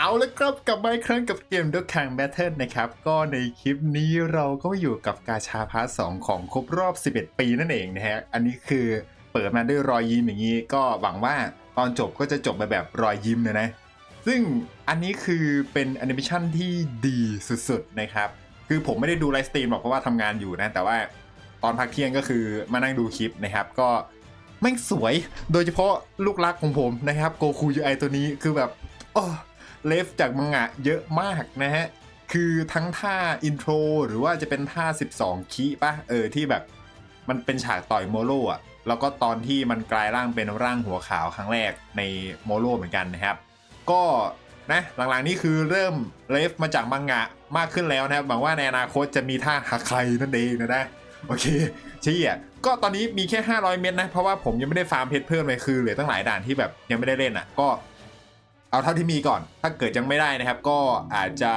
เอาละครับกลับมาอีกครั้งกับเกมดูคังแบทเทิลนะครับ ก็ในคลิปนี้เราก็อยู่กับกาชาพาร์ทสองของครบรอบ 11 ปีนั่นเองนะฮะ อันนี้คือเปิดมาด้วยรอยยิ้มอย่างนี้ ก็หวังว่าตอนจบก็จะจบมาแบบรอยยิ้มนะนะ ซึ่งอันนี้คือเป็นแอนิเมชันที่ดีสุดๆนะครับ คือผมไม่ได้ดูไลฟ์สตรีมหรอกเพราะว่าทำงานอยู่นะ แต่ว่าตอนพักเที่ยงก็คือมานั่งดูคลิปนะครับ ก็แม่งสวย โดยเฉพาะลูกรักของผมนะครับโกคูยูไอตัวนี้คือแบบโอ้ เลฟจากมังงะเยอะมากนะฮะ คือทั้งท่าอินโทรหรือว่าจะเป็นท่า 12 คีปะเออที่แบบมันเป็นฉากต่อยโมโลอะ แล้วก็ตอนที่มันกลายร่างเป็นร่างหัวขาวครั้งแรกในโมโลเหมือนกันนะครับ ก็นะหลังๆนี่คือเริ่มเลฟมาจากมังงะมากขึ้นแล้วนะครับหวังว่าในอนาคตจะมีท่าหักใครนั่นเองนะนะโอเคเชี่ยก็ตอนนี้มีแค่ 500 เม็ดนะ เพราะว่าผมยังไม่ได้ฟาร์มเพชรเพิ่มเลยคือเหลือตั้งหลายด่านที่แบบยังไม่ได้เล่นอะ ก็ เอาเท่าที่มีก่อน ถ้าเกิดยังไม่ได้นะครับ ก็อาจจะ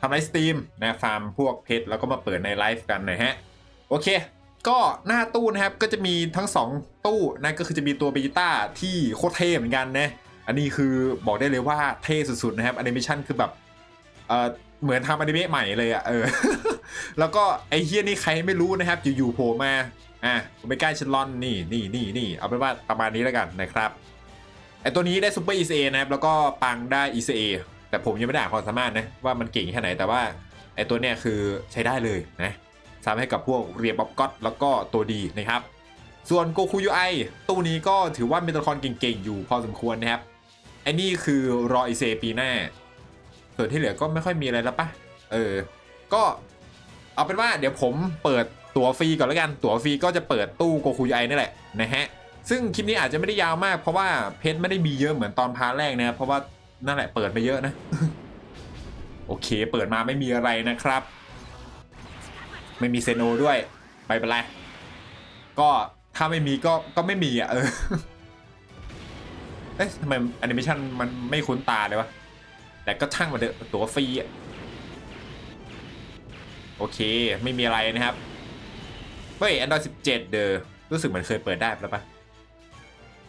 ทำไลฟ์สตรีมนะฟาร์มพวกเพชรแล้วก็มาเปิดในไลฟ์กันนะฮะ โอเค ก็หน้าตู้นะครับก็จะมีทั้ง 2 ตู้นั่นก็คือจะมีตัวเบจิต้าที่โคตรเท่เหมือนกันนะอันนี้คือบอกได้เลยว่าเท่สุดๆนะครับแอนิเมชันคือแบบเออเหมือนทำอนิเมะใหม่เลยอะ่ะเออ แล้วก็ไอ้เฮียนี่ใครไม่รู้นะครับ อยู่ๆโผล่มาอะไม่กล้าชลอนนี่นี่นี่นี่เอาเป็นว่าประมาณนี้แล้วกันนะครับ ไอ้ตัวนี้ได้ซูเปอร์ ECA นะครับ แล้วก็ปังได้ ECA แต่ผมยังไม่ได้อ่านความสามารถนะ ว่ามันเก่งแค่ไหนแต่ว่าไอ้ตัวเนี้ยคือใช้ได้เลยนะสามารถให้กับพวกเรียบบ๊อบก็ตแล้วก็ตัวดีนะครับ ส่วนโกคูยูไอตู้นี้ก็ถือว่าเป็นตัวละครเก่งๆอยู่พอสมควรนะครับไอ้นี่คือรออีเซปีหน้า ส่วนที่เหลือก็ไม่ค่อยมีอะไรแล้วปะเออ ก็เอาเป็นว่าเดี๋ยวผมเปิดตั๋วฟรีก่อนแล้วกัน ตั๋วฟรีก็จะเปิดตู้โกคูยไอนี่แหละนะฮะ ซึ่งคลิปนี้อาจจะไม่ได้ยาวมากเพราะว่าเพชรไม่ได้มีเยอะเหมือนตอนพาร์ทแรกนะครับเพราะว่านั่นแหละเปิดไปเยอะนะ โอเค เปิดมาไม่มีอะไรนะครับ ไม่มีเซโนด้วยไปเป็นไรก็ถ้าไม่มีก็ก็ไม่มีอะเออเอ๊ะทำไมแอนิเมชันมันไม่คุ้นตาเลยวะแต่ก็ช่างมาเถอะตัวฟรีอะโอเค ไม่มีอะไรนะครับ เฮ้ย Android 17 เดอรู้สึกเหมือนเคยเปิดได้แล้วปะ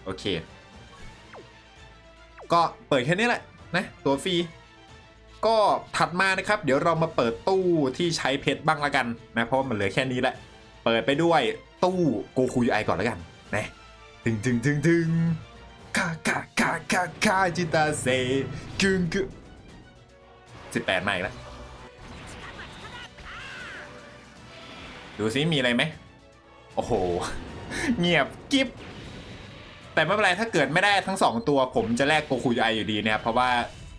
โอเค ก็เปิดแค่นี้แหละนะตัวฟรีก็ถัดมานะครับ เดี๋ยวเรามาเปิดตู้ที่ใช้เพชรบ้างละกันนะเพราะมันเหลือแค่นี้แหละ เปิดไปด้วยตู้โกคูยูไอก่อนล้วกันนะถึงถึงถึงถึงคาคาคาคาคาจิตาเซกึงกึสิบแปดมาอีกแล้วดูซิมีอะไรไหมโอ้โห เงียบกิฟ แต่ไม่เป็นไรถ้าเกิดไม่ได้ทั้งสองตัวผมจะแลกโกคูยไออยู่ดีนะครับเพราะว่า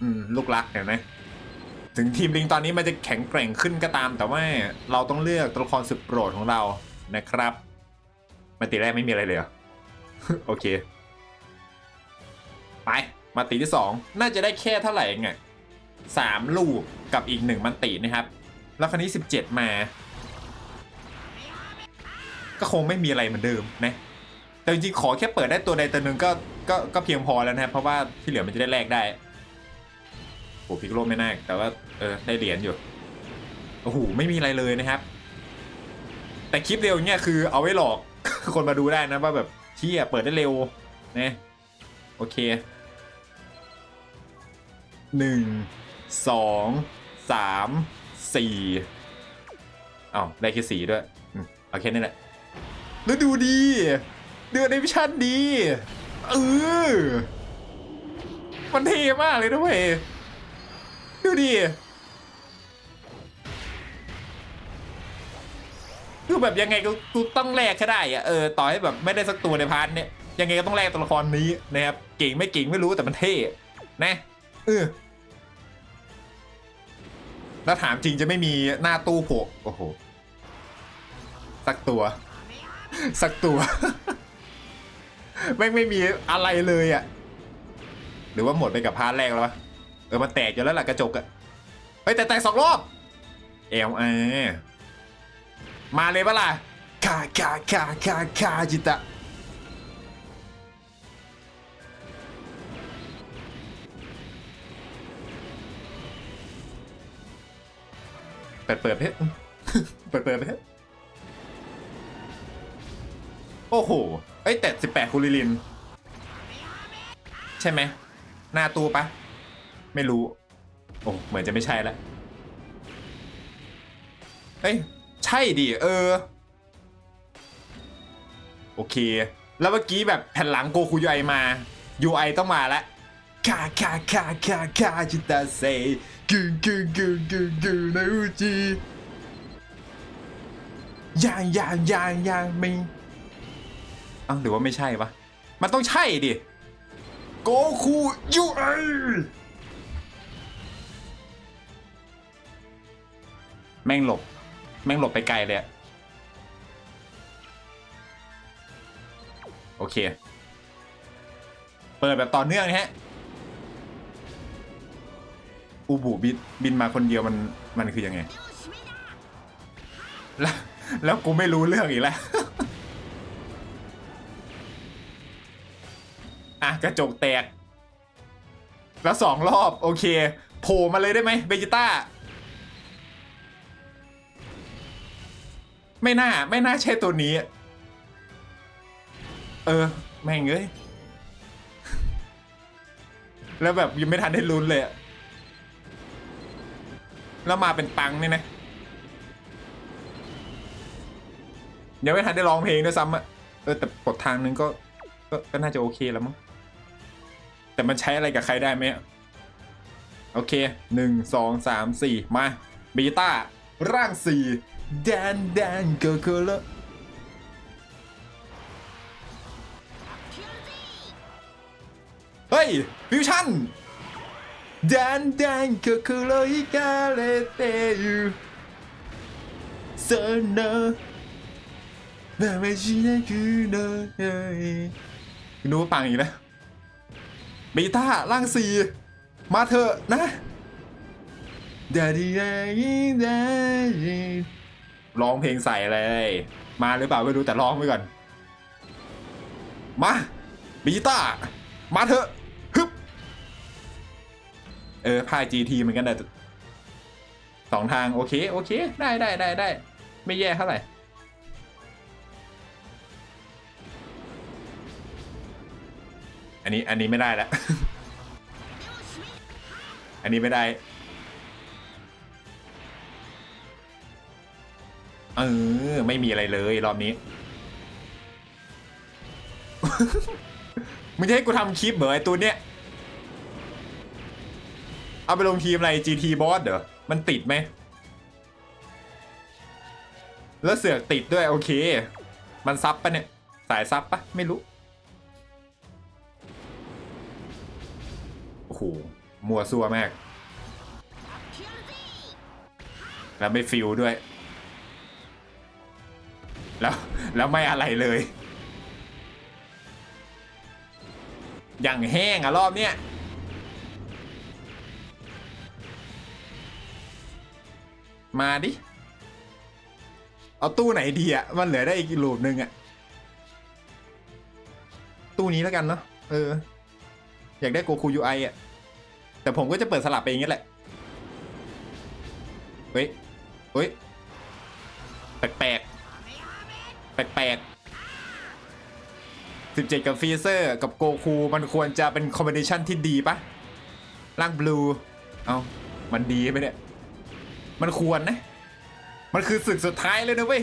อืมลูกรักเห็นไหมถึงทีมลิงตอนนี้มันจะแข็งแกร่งขึ้นก็ตาม แต่ว่าเราต้องเลือกตัวละครสุดโปรดของเรานะครับมาตีแรกไม่มีอะไรเลยอโอเค ไปมาตีที่สองน่าจะได้แค่เท่าไหร่ไงสามลูกกับอีกหนึ่งมันตีนะครับ แล้วคราวนี้สิบเจ็ดมา ก็คงไม่มีอะไรเหมือนเดิมนะ แต่จริงๆขอแค่เปิดได้ตัวใดตัวหนึ่งก็ก็ก็เพียงพอแล้วนะครับเพราะว่าที่เหลือมันจะได้แลกได้โอ้พิกโลไม่น่าแต่ว่าเออได้เหรียญอยู่โอ้โหไม่มีอะไรเลยนะครับ แต่คลิปเร็วเนี่ยคือเอาไว้หลอกคนมาดูได้นะว่าแบบเที่ยเปิดได้เร็วนะโอเคหนึ่งสองสามสี่อ้าวได้แค่สี่ด้วยอืมเอาแค่นี้แหละแล้วดูดี เดือดในวิชั่นดีเออมันเท่มากเลยนะเว้ยดูดิคือแบบยังไงก็กูต้องแลกแค่ได้อะเออต่อให้แบบไม่ได้สักตัวในพาร์ทเนี่ยยังไงก็ต้องแลกตัวละครนี้นะครับเก่งไม่เก่งไม่รู้แต่มันเท่นะเออแล้วถามจริงจะไม่มีหน้าตู้โผล่โอ้โหสักตัว สักตัว แม่ไม่มีอะไรเลยอะ หรือว่าหมดไปกับพาร์ทแรกแล้ววะเออมันแตกอยู่แล้วล่ะกระจกอะเฮ้ยแต่แตกสองรอบเอลเอมาเลยปะล่ะคาคาคาคาคาจิตะเปิดเปิดเพชรเปิดเปิดเพชร โอ้โหเอ้ยแต่18คูลิลิน ใช่ไหม หน้าตู้ปะ ไม่รู้ โอ้เหมือนจะไม่ใช่แล้วเอ้ย ใช่ดิ เออ โอเค แล้วเมื่อกี้แบบแผ่นหลังโกคูยูไอมา UI ต้องมาแล้วคาคาคาคาคาจิตาเซกูกูกูกูกูนาอูจิยังยังยังยังไม่ อ้าหรือว่าไม่ใช่ปะมันต้องใช่ดิโกคูยูไอแม่งหลบ แม่งหลบไปไกลเลยอะโอเค เปิดแบบต่อเนื่องนะฮะ อูบูบินบินมาคนเดียวมันมันคือยังไง แล้วแล้วกูไม่รู้เรื่องอีกแล้ว อะกระจกแตก แล้วสองรอบ โอเคโผล่มาเลยได้ไหมเบจิต้า ไม่น่า ไม่น่าใช่ตัวนี้ เออ แม่งเอ้ย แล้วแบบยังไม่ทันได้ลุ้นเลย แล้วมาเป็นตังนี่นะยังไม่ทันได้ร้องเพลงด้วยซ้ำอะเออแต่กดทางนึงก็ก็ ก็น่าจะโอเคแล้วมั้ง แต่มันใช้อะไรกับใครได้ไหมโอเคหนึ่งสองสามสี่มาบีต้าร่างสี่แดนแดนเกอร์เกอร์ลเฮ้ย ฟิวชั่นแดนแดนเกอร์เกอร์ลฮิกาเลเตยูเซนเนอแบบไม่ใชินะคือเนยนึกว่าปังอีกแล้ว บีต้าร่างสี่มาเถอะนะดาดีดาดีดาดีร้องเพลงใส่เลย มาหรือเปล่าไม่รู้แต่ร้องไว้ก่อน มาบีต้า มาเถอะฮึบเออพาย GT เหมือนกันแต่สองทาง โอเค โอเค ได้ได้ได้ได้ไม่แย่เท่าไหร่ อันนี้อันนี้ไม่ได้แล้ว อันนี้ไม่ได้ เออ ไม่มีอะไรเลยรอบนี้ มึงจะให้กูทำคลิปเหรอไอตัวเนี้ย เอาไปลงทีมอะไร GT Boss เหรอ มันติดไหม แล้วเสือกติดด้วยโอเค มันซับปะเนี่ย สายซับปะไม่รู้ โอ้โหมัวซัวมาก แล้วไม่ฟิลด้วย แล้ว แล้วไม่อะไรเลย อย่างแห้งอะรอบเนี้ยมาดิ เอาตู้ไหนดีอะมันเหลือได้อีกรูปหนึ่งอะตู้นี้แล้วกันเนาะเออ อยากได้โกคูยูไออะ แต่ผมก็จะเปิดสลับไปอย่างนี้แหละ เฮ้ย เฮ้ย แปลกแปลกแปลกแปลกสิบเจ็ดกับฟีเซอร์กับโกคูมันควรจะเป็นคอมบิเนชันที่ดีปะร่างบลู เอามันดีไหมเนี่ย มันควรนะ มันคือศึกสุดท้ายเลยนะเว้ย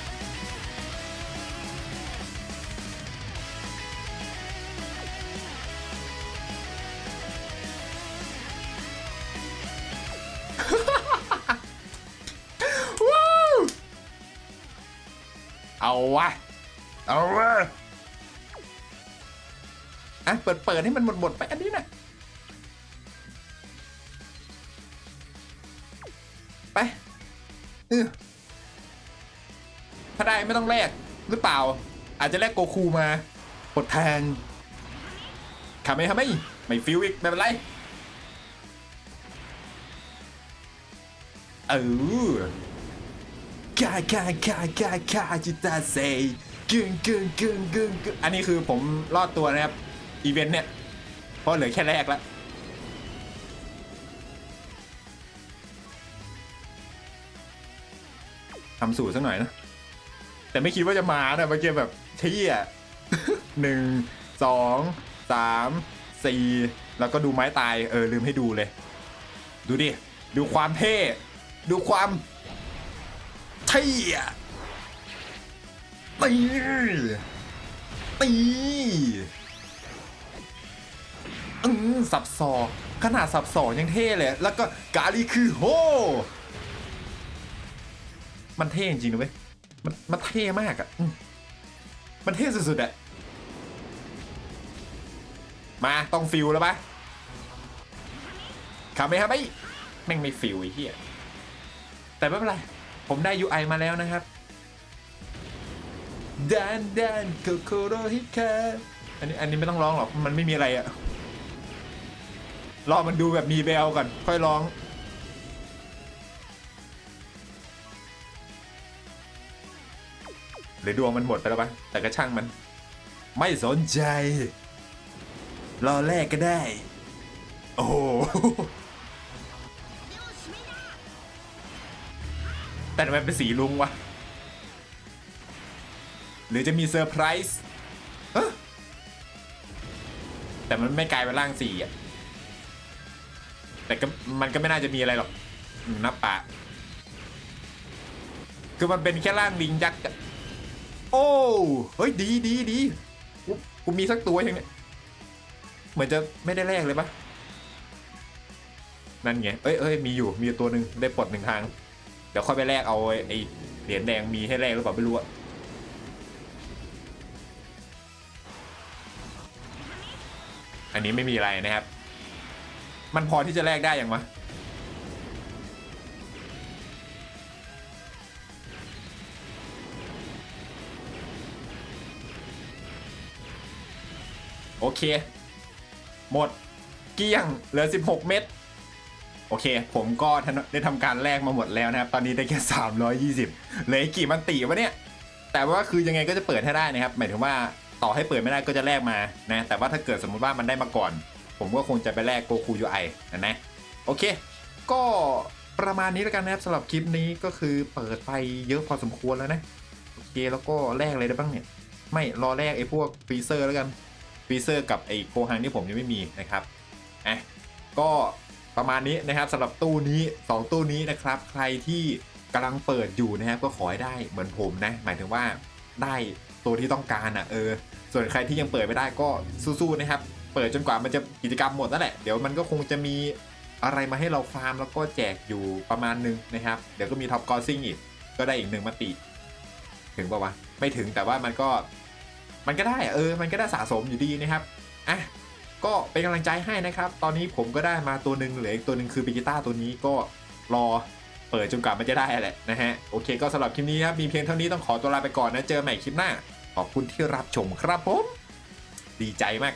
เอาวะ เอาวะ อะ เปิดเปิดให้มันหมดหมดไปอันนี้นะไปถ้าได้ไม่ต้องแลกหรือเปล่า อาจจะแลกโกคูมาปดแทงขาไม่ทำไม่ไม่ฟิวอีกไม่เป็นไรเออ กากากากากาจิตาเซกึ่งกึ่งกึ่งกึ่งกึ่งอันนี้คือผมรอดตัวนะครับ อีเวนต์เนี่ย เพราะเหลือแค่แรกแล้วทำสูตรสักหน่อยนะ แต่ไม่คิดว่าจะมานะเมื่อกี้แบบเที่ยหนึ่งสองสามสี่แล้วก็ดูไม้ตายเออลืมให้ดูเลย ดูดิ ดูความเท่ ดูความ เท่อะตีตีอืมสับสอขนาดสับสอยังเท่เลย แล้วก็กาลีคือโฮ มันเท่จริงนะเว้ย มันมันเท่มากอะอืมมันเท่สุดๆอะมาต้องฟิลแล้วปะขับไหมครับไอ้แม่งไม่ฟิลไอ้เหี้ยแต่ไม่เป็นไร ผมได้ UI มาแล้วนะครับดันดันโคโคโรฮิคาอันนี้อันนี้ไม่ต้องร้องหรอก มันไม่มีอะไรอะรอมันดูแบบมีแววก่อน ค่อยร้องหรือดวงมันหมดไปแล้วปะแต่ก็ช่างมัน ไม่สนใจ รอแรกก็ได้ โอ้โห แต่ทำไมเป็นสีลุงวะ หรือจะมีเซอร์ไพรส์แต่มันไม่กลายเป็นร่างสีอะ แต่ก็มันก็ไม่น่าจะมีอะไรหรอกนับปะคือมันเป็นแค่ร่างลิงยักษ์โอ้เฮ้ยดีดีดีกูมีสักตัวยังเนี่ยเหมือนจะไม่ได้แลกเลยปะนั่นไง เอ้ยเอ้ยมีอยู่ มีตัวหนึ่งได้ปลดหนึ่งทาง เดี๋ยวค่อยไปแลกเอาไอ้เหรียญแดงมีให้แลกหรือเปล่าไม่รู้อะอันนี้ไม่มีอะไรนะครับ มันพอที่จะแลกได้ยังวะโอเค หมด เกี้ยง เหลือ 16 เม็ด โอเค ผมก็ได้ทำการแลกมาหมดแล้วนะครับ ตอนนี้ได้แค่ 320เหลือกกี่มันตีวะเนี่ย แต่ว่าคือยังไงก็จะเปิดให้ได้นะครับ หมายถึงว่าต่อให้เปิดไม่ได้ก็จะแลกมานะ แต่ว่าถ้าเกิดสมมุติว่ามันได้มาก่อน ผมก็คงจะไปแลกโกคูยูไอนะนะโอเค ก็ประมาณนี้แล้วกันนะครับสำหรับคลิปนี้ก็คือเปิดไปเยอะพอสมควรแล้วนะโอเคแล้วก็แลกอะไรได้บ้างเนี่ย ไม่รอแลกไอ้พวกฟรีเซอร์แล้วกันฟรีเซอร์กับไอ้โคฮังที่ผมยังไม่มีนะครับอะก็ ประมาณนี้นะครับสำหรับตู้นี้ 2 ตู้นี้นะครับ ใครที่กำลังเปิดอยู่นะครับก็ขอให้ได้เหมือนผมนะ หมายถึงว่าได้ตัวที่ต้องการอะเออ ส่วนใครที่ยังเปิดไม่ได้ก็สู้ๆนะครับ เปิดจนกว่ามันจะกิจกรรมหมดนั่นแหละเดี๋ยวมันก็คงจะมีอะไรมาให้เราฟาร์มแล้วก็แจกอยู่ประมาณนึงนะครับ เดี๋ยวก็มีท็อปกอซิ่งอีก ก็ได้อีกหนึ่งมติ ถึงปะวะ ไม่ถึงแต่ว่ามันก็ มันก็ได้อะเออ มันก็ได้สะสมอยู่ดีนะครับ อะ ก็เป็นกำลังใจให้นะครับ ตอนนี้ผมก็ได้มาตัวหนึ่งเหลืออีกตัวหนึ่งคือปิกิต้าตัวนี้ก็รอเปิดจนกว่ามันจะได้แหละนะฮะ โอเคก็สำหรับคลิปนี้ครับ มีเพียงเท่านี้ต้องขอตัวลาไปก่อนนะ เจอใหม่คลิปหน้า ขอบคุณที่รับชมครับผม ดีใจมาก